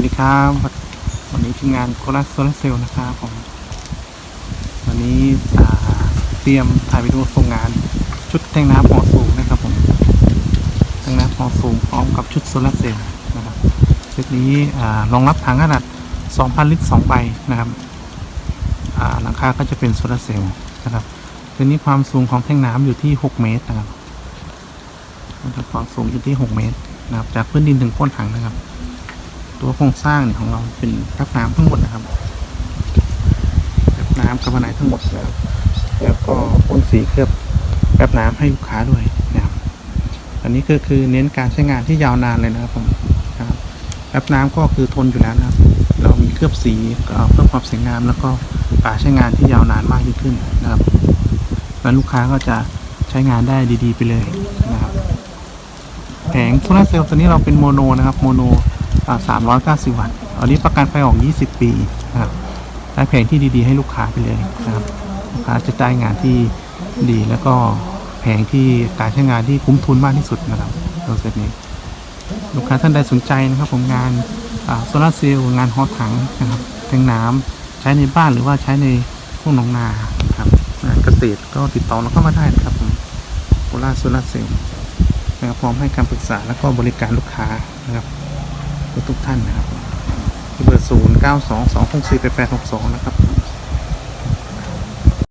วัสดีครับ วันนี้ทีมงานโคราชโซลาร์เซลล์นะครับผมวันนี้เตรียมถ่ายวิดีโอส่งงาน ชุดแทงน้ำหอสูงนะครับผมแทงน้ำหอสูงพร้อมกับชุดโซลาร์เซลล์นะครับชุดนี้รองรับถังขนาด 2,000 ลิตร2ใบนะครับอ่าหลังคาก็จะเป็นโซลาร์เซลล์นะครับตัวนี้ความสูงของแท่งน้ำอยู่ที่ 6 เมตรนะครับนะครับความสูงอยู่ที่ 6 เมตรนะครับจากพื้นดินถึงก้นถังนะครับ ตัวโครงสร้างเนี่ยของเราเป็นรับน้ำทั้งหมดนะครับรับน้ำกับผนังทั้งหมดนะครับแล้วก็พ่นสีเคลือบแบบน้ำให้ลูกค้าด้วยนะครับ อันนี้ก็คือเน้นการใช้งานที่ยาวนานเลยนะครับผมครับแบบน้ำก็คือทนอยู่แล้วนะครับ เรามีเคลือบสีเพิ่มความสวยงามแล้วก็อ่าใช้งานที่ยาวนานมากยิ่งขึ้นนะครับแล้วลูกค้าก็จะใช้งานได้ดี ๆ ไปเลยนะครับ แผงโซลาเซลล์ตัวนี้เราเป็นโมโนนะครับโมโน สามร้อยเก้าสิบวัตต์อันนี้ประกันไฟออก20ปีนะครับได้แผงที่ดีๆ ให้ลูกค้าไปเลยนะครับลูกค้าจะได้งานที่ดีแล้วก็แผงที่การใช้งานที่คุ้มทุนมากที่สุดนะครับตัวเซตนี้ ลูกค้าท่านใดสนใจนะครับผมงานโซลาร์เซลล์งานฮอถังนะครับแทงน้ำใช้ในบ้านหรือว่าใช้ในพวกหนองนาครับงานเกษตรก็ติดต่อเราเข้ามาได้นะครับผมโซลาร์โซลาร์เซลล์นะครับพร้อมให้คำปรึกษาแล้วก็บริการลูกค้านะครับ ทุกๆท่านนะครับที่เบอร์ศูนย์เก้าสองสองหกสี่แปดแปดหกสองนะครับ